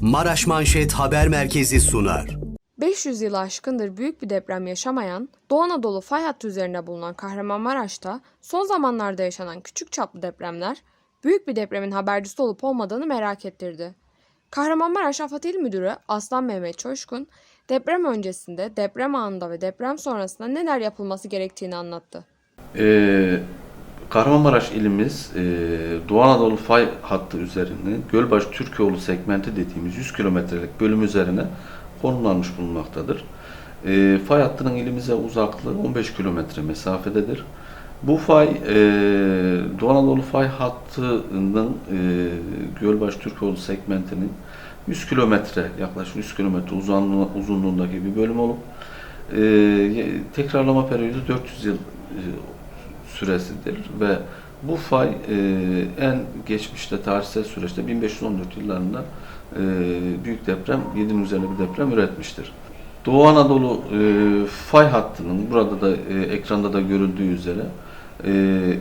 Maraş Manşet Haber Merkezi sunar. 500 yılı aşkındır büyük bir deprem yaşamayan, Doğu Anadolu fay hattı üzerinde bulunan Kahramanmaraş'ta son zamanlarda yaşanan küçük çaplı depremler, büyük bir depremin habercisi olup olmadığını merak ettirdi. Kahramanmaraş Afat İl Müdürü Aslan Mehmet Çoşkun, deprem öncesinde, deprem anında ve deprem sonrasında neler yapılması gerektiğini anlattı. Ee, Kahramanmaraş ilimiz e, Doğu Anadolu fay hattı üzerinde Gölbaşı Türkoğlu segmenti dediğimiz 100 kilometrelik bölüm üzerine konumlanmış bulunmaktadır. E, fay hattının ilimize uzaklığı 15 kilometre mesafededir. Bu fay e, Doğu Anadolu fay hattının e, Gölbaşı Türkoğlu segmentinin 100 kilometre yaklaşık 100 kilometre uzunluğu, uzunluğundaki bir bölüm olup e, tekrarlama periyodu 400 yıl e, süresidir ve bu fay e, en geçmişte tarihsel süreçte 1514 yıllarında e, büyük deprem, 7'nin üzerinde bir deprem üretmiştir. Doğu Anadolu e, fay hattının burada da e, ekranda da görüldüğü üzere e,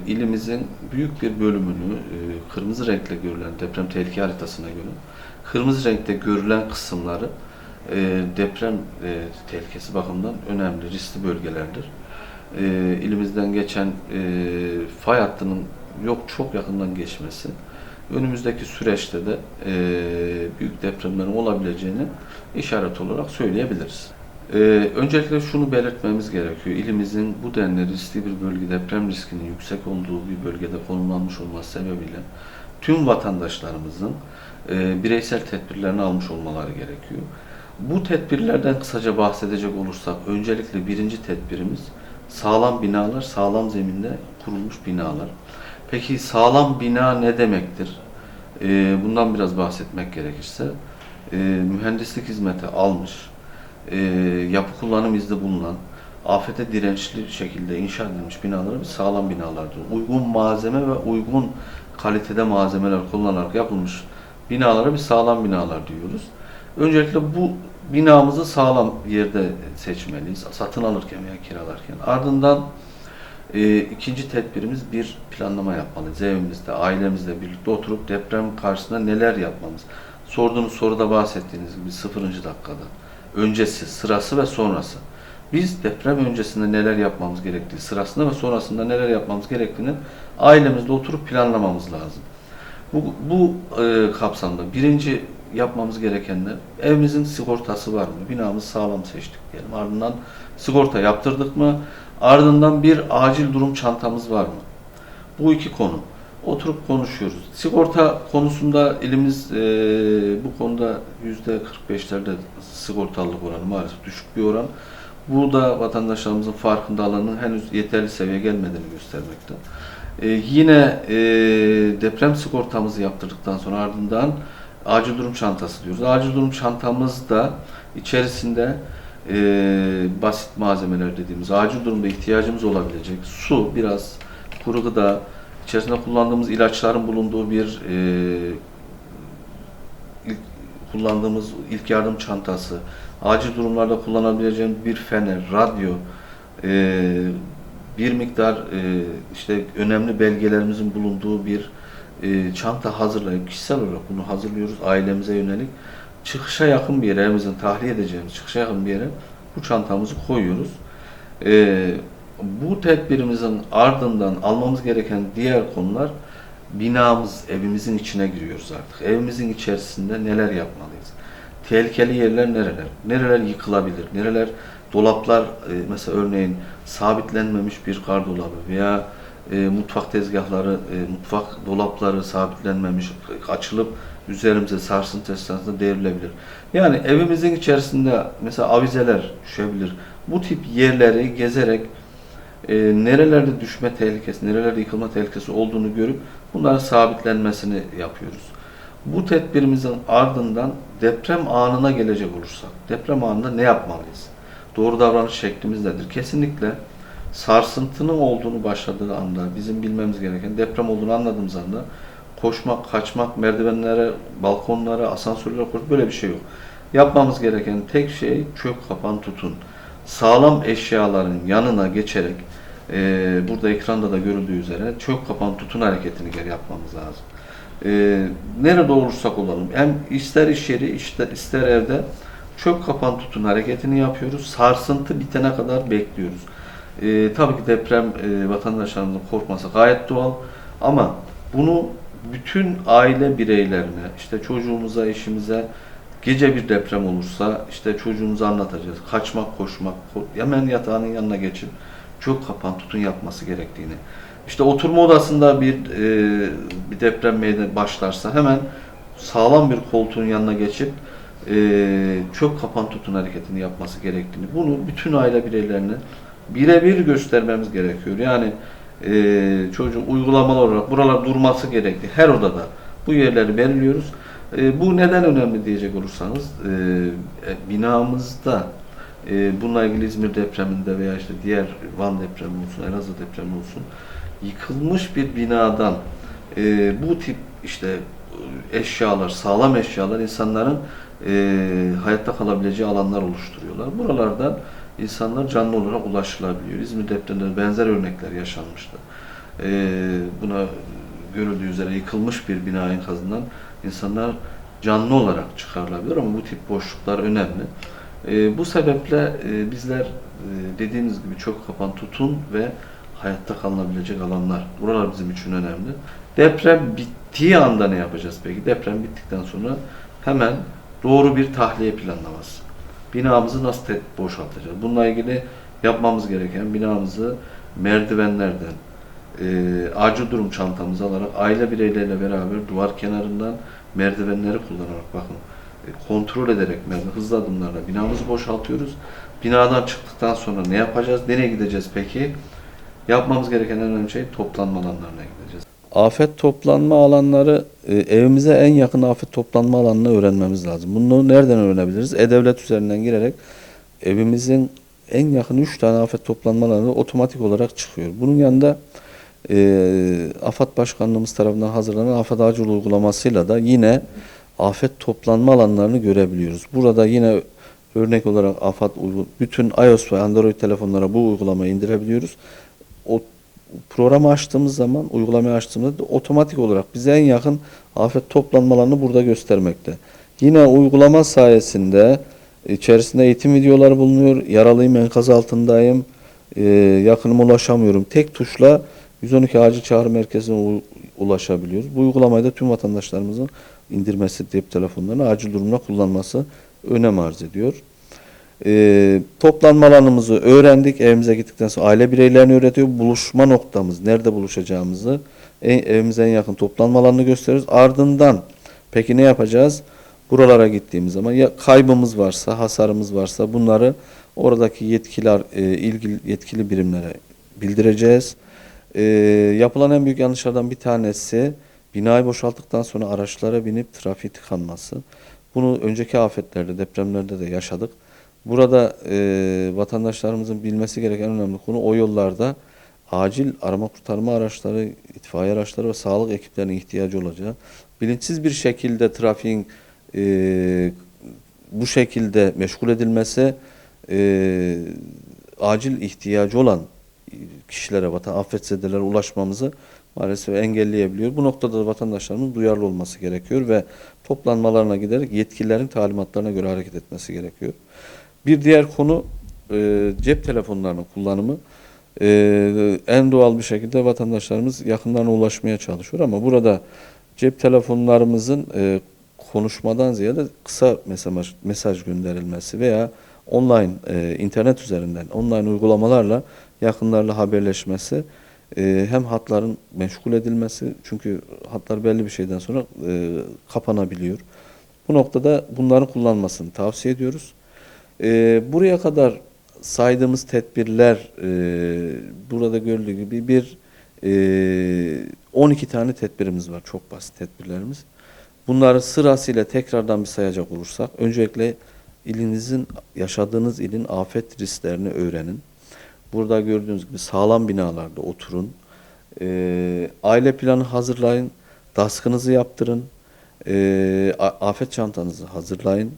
ilimizin büyük bir bölümünü e, kırmızı renkle görülen deprem tehlike haritasına göre kırmızı renkte görülen kısımları e, deprem e, tehlikesi bakımından önemli, riskli bölgelerdir e, ilimizden geçen e, fay hattının yok çok yakından geçmesi önümüzdeki süreçte de e, büyük depremlerin olabileceğini işaret olarak söyleyebiliriz. E, öncelikle şunu belirtmemiz gerekiyor. İlimizin bu denli riskli bir bölge, deprem riskinin yüksek olduğu bir bölgede konumlanmış olması sebebiyle tüm vatandaşlarımızın e, bireysel tedbirlerini almış olmaları gerekiyor. Bu tedbirlerden kısaca bahsedecek olursak öncelikle birinci tedbirimiz sağlam binalar, sağlam zeminde kurulmuş binalar. Peki sağlam bina ne demektir? Ee, bundan biraz bahsetmek gerekirse e, mühendislik hizmeti almış, e, yapı kullanım izni bulunan, afete dirençli şekilde inşa edilmiş binalara biz sağlam binalar diyoruz. Uygun malzeme ve uygun kalitede malzemeler kullanarak yapılmış binalara biz sağlam binalar diyoruz. Öncelikle bu binamızı sağlam yerde seçmeliyiz. Satın alırken veya kiralarken. Ardından e, ikinci tedbirimiz bir planlama yapmalıyız. Evimizde, ailemizle birlikte oturup deprem karşısında neler yapmamız. Sorduğunuz soruda bahsettiğiniz gibi sıfırıncı dakikada. Öncesi, sırası ve sonrası. Biz deprem öncesinde neler yapmamız gerektiği, sırasında ve sonrasında neler yapmamız gerektiğini ailemizle oturup planlamamız lazım. Bu, bu e, kapsamda birinci yapmamız gerekenler evimizin sigortası var mı? Binamızı sağlam seçtik diyelim. Ardından sigorta yaptırdık mı? Ardından bir acil durum çantamız var mı? Bu iki konu. Oturup konuşuyoruz. Sigorta konusunda elimiz e, bu konuda yüzde 45'lerde sigortalılık oranı maalesef düşük bir oran. Bu da vatandaşlarımızın farkındalığının henüz yeterli seviyeye gelmediğini göstermekte. E, yine e, deprem sigortamızı yaptırdıktan sonra ardından acil durum çantası diyoruz. Acil durum çantamızda içerisinde e, basit malzemeler dediğimiz acil durumda ihtiyacımız olabilecek su, biraz kuru gıda, içerisinde kullandığımız ilaçların bulunduğu bir e, ilk, kullandığımız ilk yardım çantası, acil durumlarda kullanabileceğimiz bir fener, radyo, e, bir miktar e, işte önemli belgelerimizin bulunduğu bir e, çanta hazırlayıp kişisel olarak bunu hazırlıyoruz ailemize yönelik. Çıkışa yakın bir yere, evimizin tahliye edeceğimiz çıkışa yakın bir yere bu çantamızı koyuyoruz. E, bu tedbirimizin ardından almamız gereken diğer konular binamız, evimizin içine giriyoruz artık. Evimizin içerisinde neler yapmalıyız? Tehlikeli yerler nereler? Nereler yıkılabilir? Nereler dolaplar, e, mesela örneğin sabitlenmemiş bir gardolabı veya e, mutfak tezgahları, e, mutfak dolapları sabitlenmemiş, açılıp üzerimize sarsıntı esnasında devrilebilir. Yani evimizin içerisinde mesela avizeler düşebilir. Bu tip yerleri gezerek e, nerelerde düşme tehlikesi, nerelerde yıkılma tehlikesi olduğunu görüp bunların sabitlenmesini yapıyoruz. Bu tedbirimizin ardından deprem anına gelecek olursak, deprem anında ne yapmalıyız? Doğru davranış şeklimiz nedir? Kesinlikle sarsıntının olduğunu başladığı anda bizim bilmemiz gereken deprem olduğunu anladığımız anda koşmak, kaçmak, merdivenlere, balkonlara, asansörlere koşmak böyle bir şey yok. Yapmamız gereken tek şey çök kapan tutun. Sağlam eşyaların yanına geçerek e, burada ekranda da görüldüğü üzere çök kapan tutun hareketini geri yapmamız lazım. e, nerede olursak olalım, hem ister iş yeri, ister, ister evde çök kapan tutun hareketini yapıyoruz. Sarsıntı bitene kadar bekliyoruz. E, tabii ki deprem e, vatandaşlarımızın korkması gayet doğal ama bunu bütün aile bireylerine, işte çocuğumuza, eşimize gece bir deprem olursa işte çocuğumuza anlatacağız. Kaçmak, koşmak, ko- hemen yatağının yanına geçip çök kapan tutun yapması gerektiğini. İşte oturma odasında bir e, bir deprem meydana başlarsa hemen sağlam bir koltuğun yanına geçip e, çök kapan tutun hareketini yapması gerektiğini. Bunu bütün aile bireylerine birebir göstermemiz gerekiyor. Yani e, çocuğun uygulamalı olarak buralar durması gerekli. Her odada bu yerleri belirliyoruz. E, bu neden önemli diyecek olursanız e, e, binamızda e, bununla ilgili İzmir depreminde veya işte diğer Van depremi olsun, Elazığ depremi olsun yıkılmış bir binadan e, bu tip işte eşyalar, sağlam eşyalar insanların e, hayatta kalabileceği alanlar oluşturuyorlar. Buralardan insanlar canlı olarak ulaşılabiliyor. İzmir depreminde benzer örnekler yaşanmıştı. E, buna görüldüğü üzere yıkılmış bir bina enkazından insanlar canlı olarak çıkarılabilir ama bu tip boşluklar önemli. E, bu sebeple e, bizler e, dediğiniz gibi çok kapan tutun ve hayatta kalınabilecek alanlar. Buralar bizim için önemli. Deprem bittiği anda ne yapacağız peki? Deprem bittikten sonra hemen doğru bir tahliye planlaması. Binamızı nasıl boşaltacağız? Bununla ilgili yapmamız gereken binamızı merdivenlerden, e, acil durum çantamızı alarak aile bireyleriyle beraber duvar kenarından merdivenleri kullanarak bakın e, kontrol ederek merdiven hızlı adımlarla binamızı boşaltıyoruz. Binadan çıktıktan sonra ne yapacağız? Nereye gideceğiz peki? Yapmamız gereken en önemli şey toplanma alanlarına gideceğiz. Afet toplanma alanları e, evimize en yakın afet toplanma alanını öğrenmemiz lazım. Bunu nereden öğrenebiliriz? E-Devlet üzerinden girerek evimizin en yakın 3 tane afet toplanma alanı otomatik olarak çıkıyor. Bunun yanında e, AFAD Başkanlığımız tarafından hazırlanan AFAD Acil uygulamasıyla da yine afet toplanma alanlarını görebiliyoruz. Burada yine örnek olarak AFAD bütün iOS ve Android telefonlara bu uygulamayı indirebiliyoruz. O programı açtığımız zaman, uygulamayı açtığımızda da otomatik olarak bize en yakın afet toplanmalarını burada göstermekte. Yine uygulama sayesinde içerisinde eğitim videoları bulunuyor. Yaralıyım, enkaz altındayım, e, yakınıma ulaşamıyorum. Tek tuşla 112 acil çağrı merkezine ulaşabiliyoruz. Bu uygulamayı da tüm vatandaşlarımızın indirmesi, cep telefonlarını acil durumda kullanması önem arz ediyor. E, toplanma alanımızı öğrendik. Evimize gittikten sonra aile bireylerini öğretiyor. Buluşma noktamız, nerede buluşacağımızı en, evimize en yakın toplanma alanını gösteriyoruz. Ardından peki ne yapacağız? Buralara gittiğimiz zaman ya kaybımız varsa, hasarımız varsa bunları oradaki yetkiler, e, ilgili yetkili birimlere bildireceğiz. E, yapılan en büyük yanlışlardan bir tanesi binayı boşalttıktan sonra araçlara binip trafik tıkanması. Bunu önceki afetlerde, depremlerde de yaşadık. Burada e, vatandaşlarımızın bilmesi gereken önemli konu o yollarda acil arama kurtarma araçları, itfaiye araçları ve sağlık ekiplerinin ihtiyacı olacağı. Bilinçsiz bir şekilde trafiğin e, bu şekilde meşgul edilmesi e, acil ihtiyacı olan kişilere, vatan afetzedelere ulaşmamızı maalesef engelleyebiliyor. Bu noktada da vatandaşlarımız duyarlı olması gerekiyor ve toplanmalarına giderek yetkililerin talimatlarına göre hareket etmesi gerekiyor. Bir diğer konu e, cep telefonlarının kullanımı. E, en doğal bir şekilde vatandaşlarımız yakınlarına ulaşmaya çalışıyor ama burada cep telefonlarımızın e, konuşmadan ziyade kısa mesaj, mesaj gönderilmesi veya online e, internet üzerinden online uygulamalarla yakınlarla haberleşmesi e, hem hatların meşgul edilmesi çünkü hatlar belli bir şeyden sonra e, kapanabiliyor. Bu noktada bunların kullanmasını tavsiye ediyoruz. E, buraya kadar saydığımız tedbirler e, burada görüldüğü gibi bir e, 12 tane tedbirimiz var. Çok basit tedbirlerimiz. Bunları sırasıyla tekrardan bir sayacak olursak öncelikle ilinizin yaşadığınız ilin afet risklerini öğrenin. Burada gördüğünüz gibi sağlam binalarda oturun. E, aile planı hazırlayın. Daskınızı yaptırın. E, afet çantanızı hazırlayın.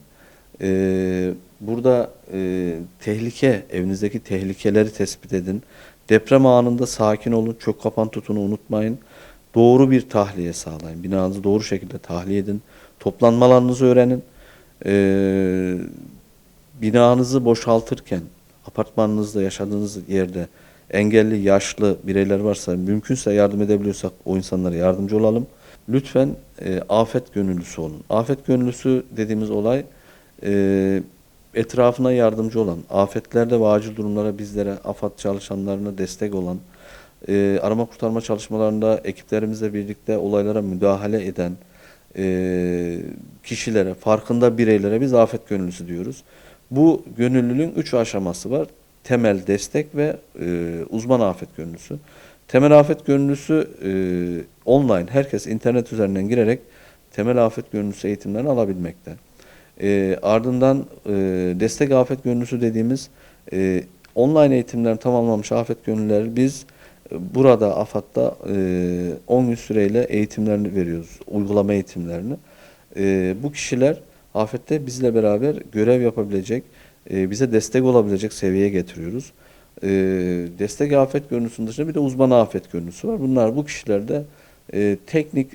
E, burada e, tehlike, evinizdeki tehlikeleri tespit edin. Deprem anında sakin olun. Çok kapan tutunu unutmayın. doğru bir tahliye sağlayın. Binanızı doğru şekilde tahliye edin. Toplanma alanınızı öğrenin. Ee, binanızı boşaltırken apartmanınızda yaşadığınız yerde engelli, yaşlı bireyler varsa mümkünse yardım edebiliyorsak o insanlara yardımcı olalım. Lütfen e, afet gönüllüsü olun. Afet gönüllüsü dediğimiz olay e, etrafına yardımcı olan, afetlerde ve acil durumlara bizlere, AFAD çalışanlarına destek olan, e, arama kurtarma çalışmalarında ekiplerimizle birlikte olaylara müdahale eden e, kişilere, farkında bireylere biz afet gönüllüsü diyoruz. Bu gönüllülüğün üç aşaması var. Temel destek ve e, uzman afet gönüllüsü. Temel afet gönüllüsü e, online, herkes internet üzerinden girerek temel afet gönüllüsü eğitimlerini alabilmekte. E, ardından e, destek afet gönüllüsü dediğimiz e, online eğitimlerini tamamlamış afet gönüllüleri biz e, burada AFAD'da e, 10 gün süreyle eğitimlerini veriyoruz, uygulama eğitimlerini. E, bu kişiler afette bizle beraber görev yapabilecek, e, bize destek olabilecek seviyeye getiriyoruz. E, destek afet gönüllüsünün dışında bir de uzman afet gönüllüsü var. Bunlar bu kişilerde e, teknik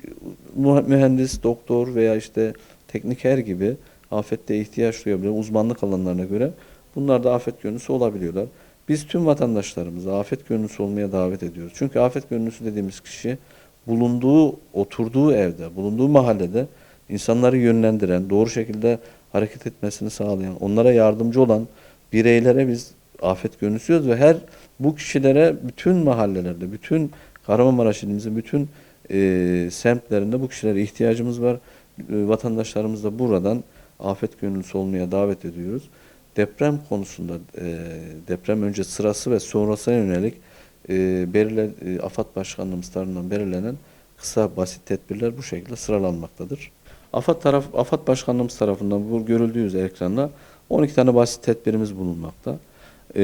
mühendis, doktor veya işte tekniker gibi afette ihtiyaç duyabilen uzmanlık alanlarına göre bunlar da afet gönüllüsü olabiliyorlar. Biz tüm vatandaşlarımızı afet gönüllüsü olmaya davet ediyoruz. Çünkü afet gönüllüsü dediğimiz kişi bulunduğu, oturduğu evde, bulunduğu mahallede insanları yönlendiren, doğru şekilde hareket etmesini sağlayan, onlara yardımcı olan bireylere biz afet gönüllüsü diyoruz ve her bu kişilere bütün mahallelerde, bütün Kahramanmaraş ilimizin bütün e, semtlerinde bu kişilere ihtiyacımız var. E, vatandaşlarımız da buradan afet gönüllüsü olmaya davet ediyoruz. Deprem konusunda e, deprem önce sırası ve sonrasına yönelik e, belirlen, e, AFAD Başkanlığımız tarafından belirlenen kısa basit tedbirler bu şekilde sıralanmaktadır. AFAD taraf AFAD Başkanlığımız tarafından bu görüldüğü üzere ekranda 12 tane basit tedbirimiz bulunmakta. E,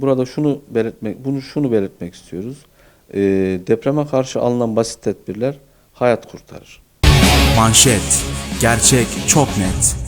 burada şunu belirtmek bunu şunu belirtmek istiyoruz. E, depreme karşı alınan basit tedbirler hayat kurtarır. Manşet. Gerçek çok net.